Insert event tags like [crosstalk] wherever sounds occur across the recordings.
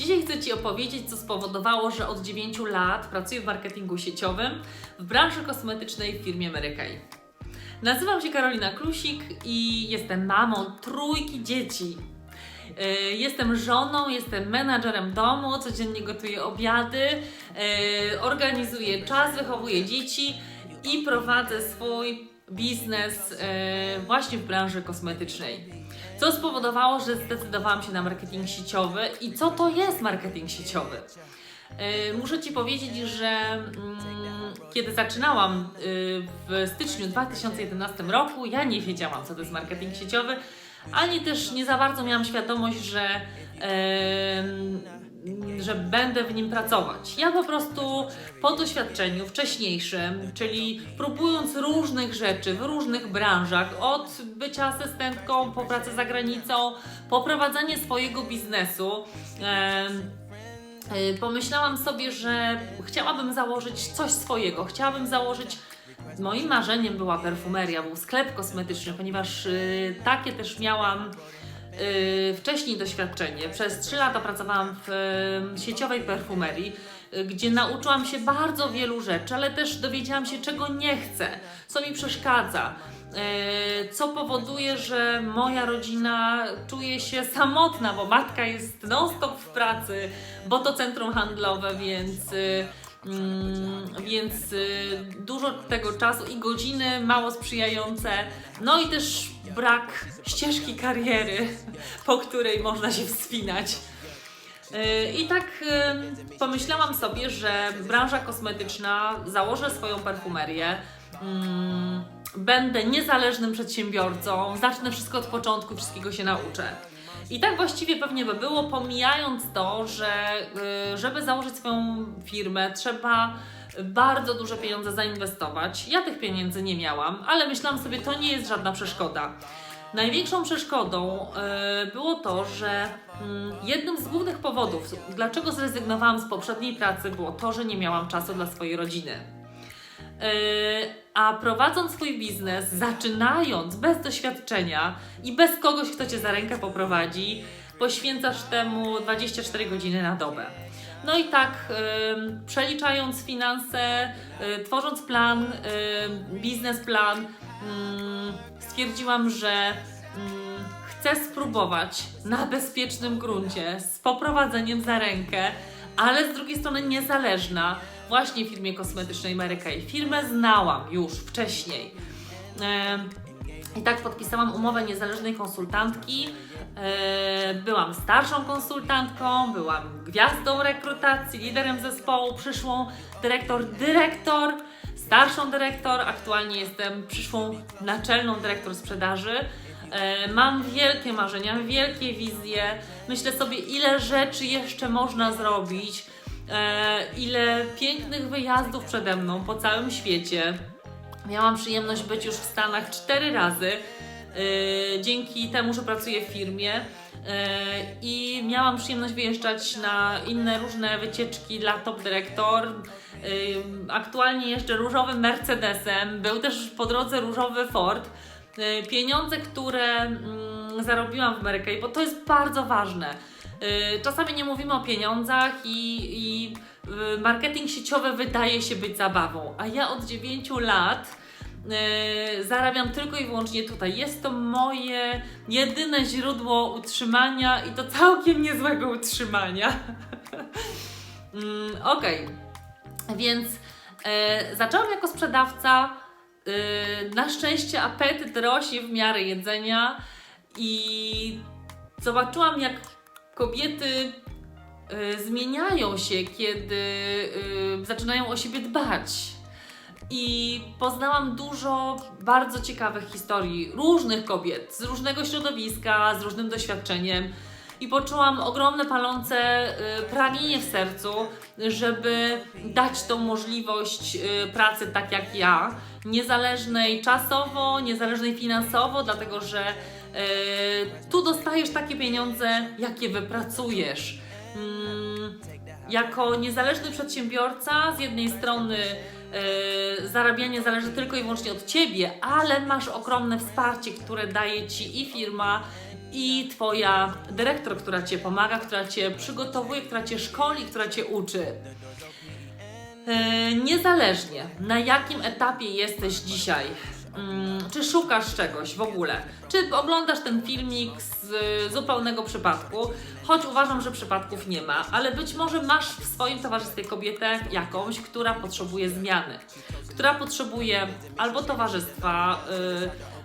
Dzisiaj chcę Ci opowiedzieć, co spowodowało, że od 9 lat pracuję w marketingu sieciowym w branży kosmetycznej w firmie Mary Kay. Nazywam się Karolina Klusik i jestem mamą trójki dzieci. Yy, Jestem żoną, jestem menadżerem domu, codziennie gotuję obiady, yy, organizuję czas, wychowuję dzieci i prowadzę swój biznes yy, właśnie w branży kosmetycznej. Co spowodowało, że zdecydowałam się na marketing sieciowy i co to jest marketing sieciowy? Yy, Muszę Ci powiedzieć, że mm, kiedy zaczynałam yy, w styczniu 2011 roku, ja nie wiedziałam, co to jest marketing sieciowy, ani też nie za bardzo miałam świadomość, że, że będę w nim pracować. Ja po prostu po doświadczeniu wcześniejszym, czyli próbując różnych rzeczy w różnych branżach, od bycia asystentką po pracę za granicą, po prowadzenie swojego biznesu, y, pomyślałam sobie, że chciałabym założyć coś swojego, chciałabym założyć Moim marzeniem była perfumeria, był sklep kosmetyczny, ponieważ y, takie też miałam wcześniej doświadczenie. Przez 3 lata pracowałam w y, sieciowej perfumerii, y, gdzie nauczyłam się bardzo wielu rzeczy, ale też dowiedziałam się, czego nie chcę, co mi przeszkadza. y, Co powoduje, że moja rodzina czuje się samotna, bo matka jest non-stop w pracy, bo to centrum handlowe, więc y, Mm, więc y, dużo tego czasu i godziny mało sprzyjające, no i też brak ścieżki kariery, po której można się wspinać. Y, I tak y, pomyślałam sobie, że branża kosmetyczna założę swoją perfumerię. mm, Będę niezależnym przedsiębiorcą, zacznę wszystko od początku, wszystkiego się nauczę. I tak właściwie pewnie by było, pomijając to, że y, żeby założyć swoją firmę, trzeba bardzo duże pieniądze zainwestować. Ja tych pieniędzy nie miałam, ale myślałam sobie, to nie jest żadna przeszkoda. Największą przeszkodą y, było to, że mm, jednym z głównych powodów, dlaczego zrezygnowałam z poprzedniej pracy, było to, że nie miałam czasu dla swojej rodziny. Yy, a prowadząc swój biznes, zaczynając bez doświadczenia i bez kogoś, kto cię za rękę poprowadzi, poświęcasz temu 24 godziny na dobę. No i tak, przeliczając finanse, yy, tworząc plan, biznesplan, stwierdziłam, że chcę spróbować na bezpiecznym gruncie z poprowadzeniem za rękę, ale z drugiej strony niezależna, właśnie w firmie kosmetycznej Mary. Firmę znałam już wcześniej. I tak podpisałam umowę niezależnej konsultantki. Byłam starszą konsultantką, byłam gwiazdą rekrutacji, liderem zespołu, przyszłą dyrektor, dyrektor, starszą dyrektor. Aktualnie jestem przyszłą naczelną dyrektor sprzedaży. Mam wielkie marzenia, wielkie wizje. Myślę sobie, ile rzeczy jeszcze można zrobić, ile pięknych wyjazdów przede mną po całym świecie. Miałam przyjemność być już w Stanach cztery razy. e, Dzięki temu, że pracuję w firmie e, i miałam przyjemność wyjeżdżać na inne różne wycieczki dla top dyrektor. E, Aktualnie jeżdżę różowym Mercedesem, był też po drodze różowy Ford. E, Pieniądze, które mm, zarobiłam w Mary Kay, bo to jest bardzo ważne. Y, Czasami nie mówimy o pieniądzach i, i y, marketing sieciowy wydaje się być zabawą, a ja od 9 lat y, zarabiam tylko i wyłącznie tutaj. Jest to moje jedyne źródło utrzymania i to całkiem niezłego utrzymania. [laughs] Mm, Okej, więc e, zaczęłam jako sprzedawca. Y, na szczęście apetyt rośnie w miarę jedzenia i zobaczyłam, jak kobiety y, zmieniają się, kiedy y, zaczynają o siebie dbać. I poznałam dużo bardzo ciekawych historii różnych kobiet z różnego środowiska, z różnym doświadczeniem. I poczułam ogromne palące y, pragnienie w sercu, żeby dać tą możliwość y, pracy tak jak ja, niezależnej czasowo, niezależnej finansowo, dlatego że y, tu dostajesz takie pieniądze, jakie wypracujesz. Mm, jako niezależny przedsiębiorca, z jednej strony zarabianie zależy tylko i wyłącznie od ciebie, ale masz ogromne wsparcie, które daje ci i firma, i Twoja dyrektor, która Cię pomaga, która Cię przygotowuje, która Cię szkoli, która Cię uczy. E, Niezależnie na jakim etapie jesteś dzisiaj, mm, czy szukasz czegoś w ogóle, czy oglądasz ten filmik z zupełnego przypadku, choć uważam, że przypadków nie ma, ale być może masz w swoim towarzystwie kobietę jakąś, która potrzebuje zmiany, która potrzebuje albo towarzystwa. y, y,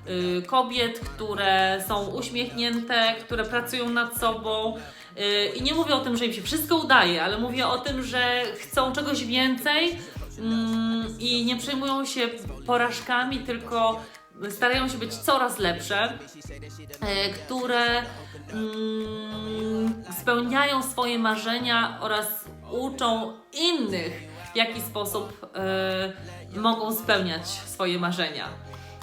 Kobiet, które są uśmiechnięte, które pracują nad sobą, Y, I nie mówię o tym, że im się wszystko udaje, ale mówię o tym, że chcą czegoś więcej mm, i nie przejmują się porażkami, tylko starają się być coraz lepsze, y, które mm, spełniają swoje marzenia oraz uczą innych, w jaki sposób y, mogą spełniać swoje marzenia.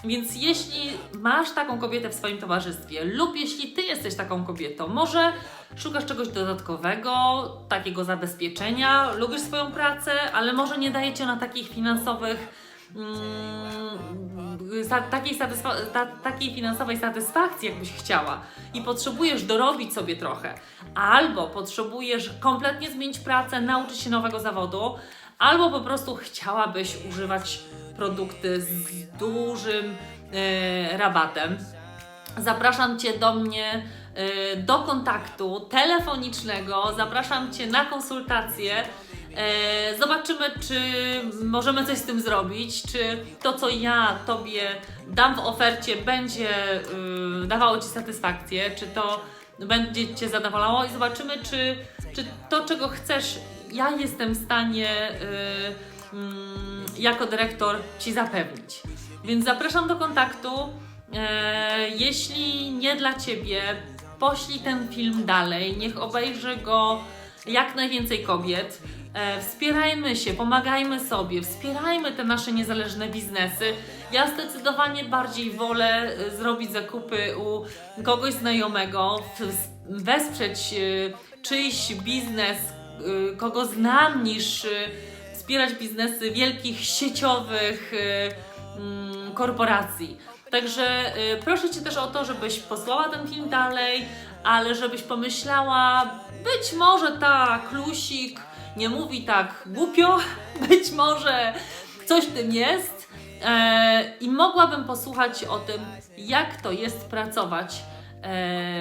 Więc jeśli masz taką kobietę w swoim towarzystwie, lub jeśli ty jesteś taką kobietą, może szukasz czegoś dodatkowego, takiego zabezpieczenia, lubisz swoją pracę, ale może nie dajecie na takich finansowych. Mm, sa- takiej, ta, takiej finansowej satysfakcji, jakbyś chciała, i potrzebujesz dorobić sobie trochę, albo potrzebujesz kompletnie zmienić pracę, nauczyć się nowego zawodu, albo po prostu chciałabyś używać produkty z dużym e, rabatem. Zapraszam Cię do mnie e, do kontaktu telefonicznego, zapraszam Cię na konsultację. E, zobaczymy, czy możemy coś z tym zrobić, czy to, co ja Tobie dam w ofercie, będzie y, dawało Ci satysfakcję, czy to będzie Cię zadowalało i zobaczymy, czy, czy to, czego chcesz, ja jestem w stanie y, mm, jako dyrektor Ci zapewnić. Więc zapraszam do kontaktu. E, jeśli nie dla Ciebie, poślij ten film dalej, niech obejrzy go jak najwięcej kobiet. E, wspierajmy się, pomagajmy sobie, wspierajmy te nasze niezależne biznesy. Ja zdecydowanie bardziej wolę e, zrobić zakupy u kogoś znajomego, wesprzeć czyjś biznes, kogo znam, niż wspierać biznesy wielkich sieciowych e, mm, korporacji. Także y, proszę Cię też o to, żebyś posłała ten film dalej, ale żebyś pomyślała, być może ta Klusik nie mówi tak głupio, [laughs] być może coś w tym jest e, i mogłabym posłuchać o tym, jak to jest pracować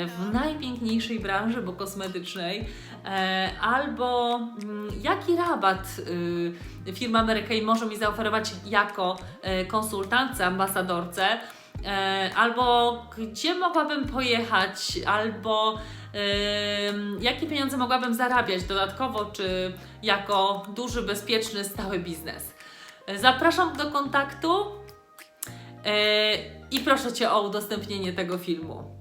w najpiękniejszej branży, bo kosmetycznej, e, albo mm, jaki rabat y, firma Amerikej może mi zaoferować jako e, konsultantce, ambasadorce, e, albo gdzie mogłabym pojechać, albo jakie pieniądze mogłabym zarabiać dodatkowo, czy jako duży, bezpieczny, stały biznes. E, Zapraszam do kontaktu e, i proszę Cię o udostępnienie tego filmu.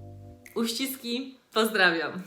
Uściski, pozdrawiam.